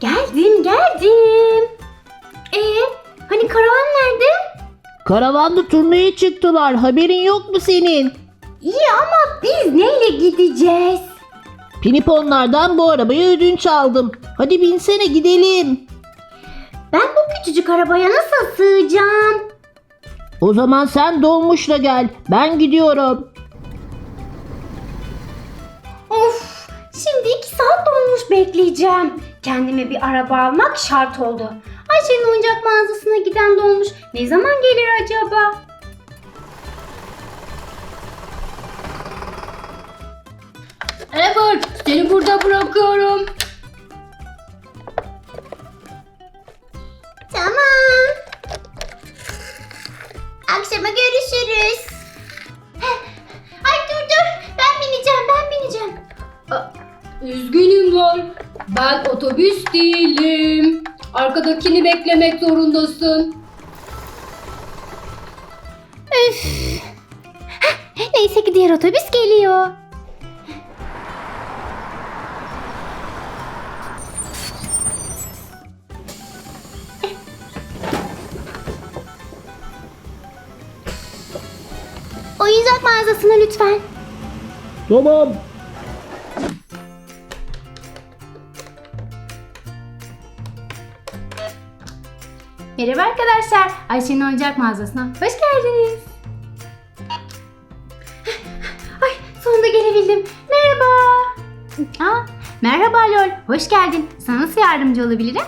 Geldim geldim. Ee, hani karavan nerede? Karavanla turneye çıktılar. Haberin yok mu senin? İyi ama biz neyle gideceğiz? Piniponlardan bu arabayı ödünç aldım. Hadi binsene gidelim. Ben bu küçücük arabaya nasıl sığacağım? O zaman sen dolmuşla gel. Ben gidiyorum. Bekleyeceğim. Kendime bir araba almak şart oldu. Ayşe'nin oyuncak mağazasına giden dolmuş ne zaman gelir acaba? Evet, seni burada bırakıyorum. Otobüs değilim. Arkadakini beklemek zorundasın. Üf. Heh, Neyse ki diğer otobüs geliyor. Oyuncak mağazasına lütfen. Tamam. Merhaba arkadaşlar. Ayşe'nin oyuncak mağazasına hoş geldiniz. Ay sonunda gelebildim. Merhaba. Aa, merhaba Lol. Hoş geldin. Sana nasıl yardımcı olabilirim?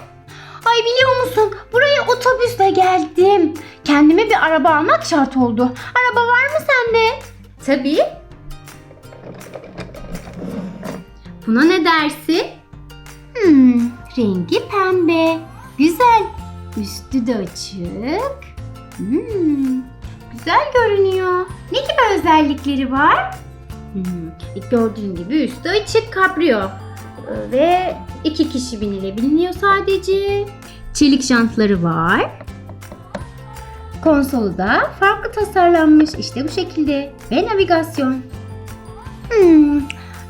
Ay biliyor musun? Buraya otobüsle geldim. Kendime bir araba almak şart oldu. Araba var mı sende? Tabii. Buna ne dersin? Hmm, rengi pembe. Güzel. Üstü de açık. Hmm, güzel görünüyor. Ne gibi özellikleri var? Hmm, gördüğün gibi üstü açık kabrio. Ve iki kişi binilebiliyor sadece. Çelik jantları var. Konsolu da farklı tasarlanmış. İşte bu şekilde. Ve navigasyon. Hmm,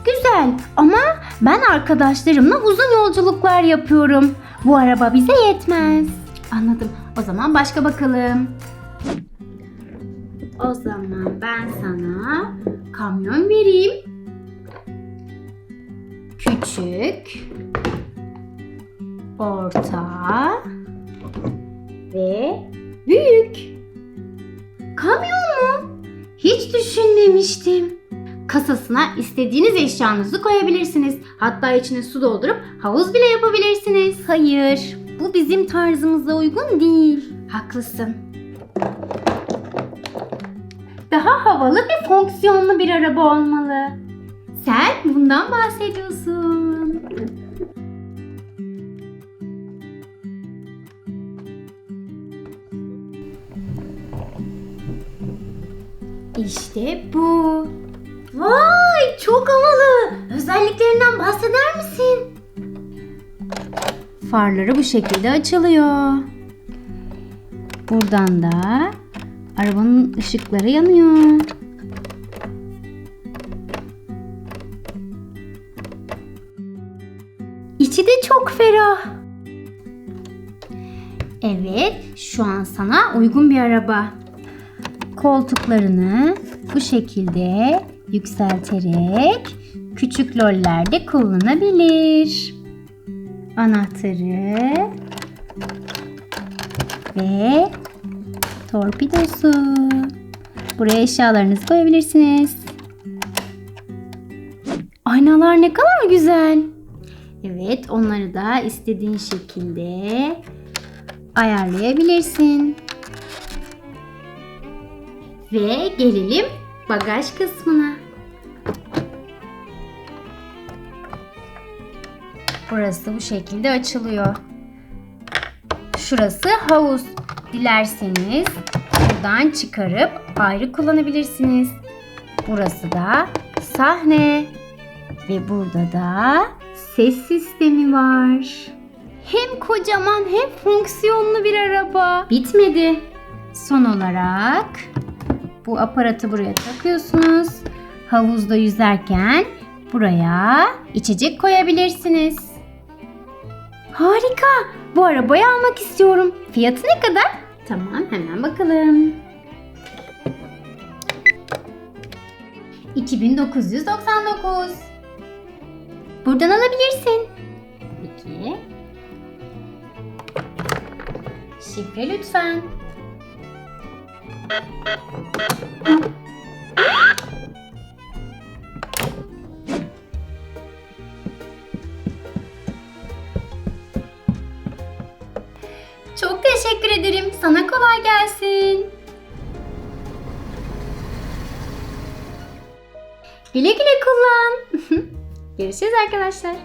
güzel ama ben arkadaşlarımla uzun yolculuklar yapıyorum. Bu araba bize yetmez. Anladım. O zaman başka bakalım. O zaman ben sana kamyon vereyim. Küçük, orta ve büyük. Kamyon mu? Hiç düşünmemiştim. Kasasına istediğiniz eşyanızı koyabilirsiniz. Hatta içine su doldurup havuz bile yapabilirsiniz. Hayır, bu bizim tarzımıza uygun değil. Haklısın. Daha havalı ve fonksiyonlu bir araba olmalı. Sen bundan bahsediyorsun. İşte bu. Vay çok havalı. Özelliklerinden bahseder misin? Farları bu şekilde açılıyor. Buradan da arabanın ışıkları yanıyor. İçi de çok ferah. Evet, şu an sana uygun bir araba. Koltuklarını bu şekilde yükselterek küçük lollerde kullanabilir. Anahtarı ve torpidosu. Buraya eşyalarınızı koyabilirsiniz. Aynalar ne kadar güzel. Evet, onları da istediğin şekilde ayarlayabilirsin. Ve gelelim bagaj kısmına. Burası bu şekilde açılıyor. Şurası havuz. Dilerseniz buradan çıkarıp ayrı kullanabilirsiniz. Burası da sahne. Ve burada da ses sistemi var. Hem kocaman hem fonksiyonlu bir araba. Bitmedi. Son olarak bu aparatı buraya takıyorsunuz. havuzda yüzerken buraya içecek koyabilirsiniz. Harika. Bu arabayı almak istiyorum. Fiyatı ne kadar? Tamam, hemen bakalım. 2999. Buradan alabilirsin. Peki. Şifre lütfen. Güle güle kullan. Görüşürüz arkadaşlar.